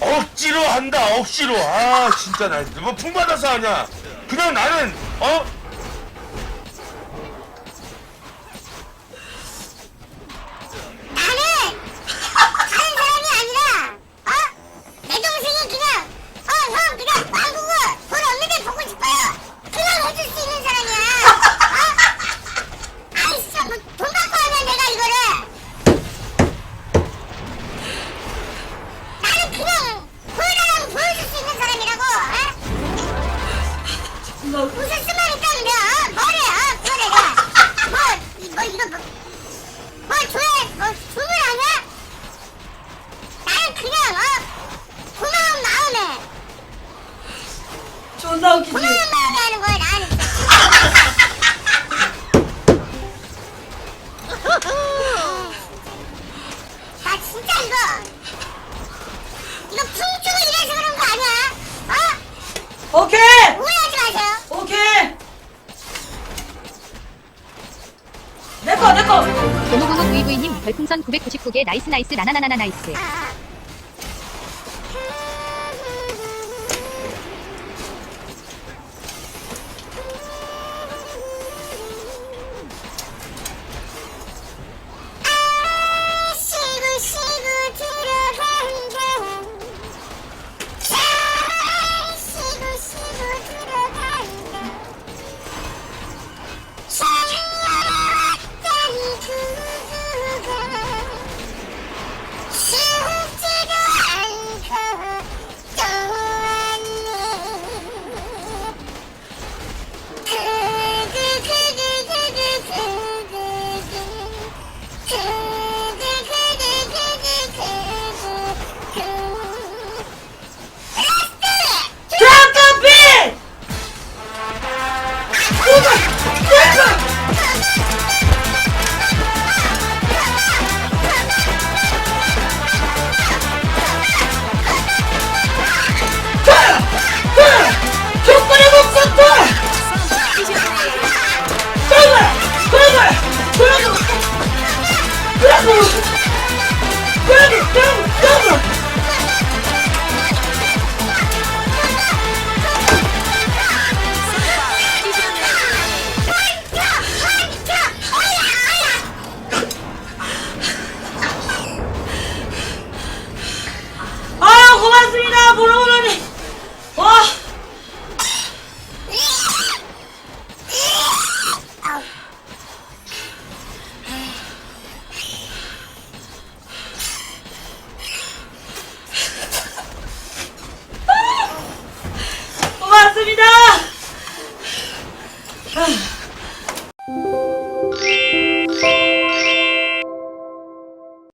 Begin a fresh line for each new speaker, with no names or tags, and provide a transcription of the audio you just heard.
억지로 한다 억지로. 아 진짜 나 뭐 풍받아서 하냐. 그냥 나는 어
나는 다른 사람이 아니라 어? 내 동생이 그냥 어 형 그냥 왕국어 돈 없는데 보고 싶어요 그냥 해줄 수 있는 사람이야 어? 아이 진짜 뭐돈 받고 하면 내가 이거를 나는 그냥 보여달라고 보여줄 수 있는 사람이라고 어? 무슨 수만 있다면 어? 뭐래 어? 그거래 내가 뭐, 이- 뭐 이거 뭐뭘 줘야 뭐 주문 아냐? 나는 그냥 어 고마운 마음에
존나 웃기지?
고마운 마음에 하는 거야 나는 나 진짜 이거 이거 풍주고 이래서 그런 거 아니야? 어?
오케이!
오해
VV님 별풍선 999개. 나이스 나이스. 나나나나나 나이스
고맙습니다 아.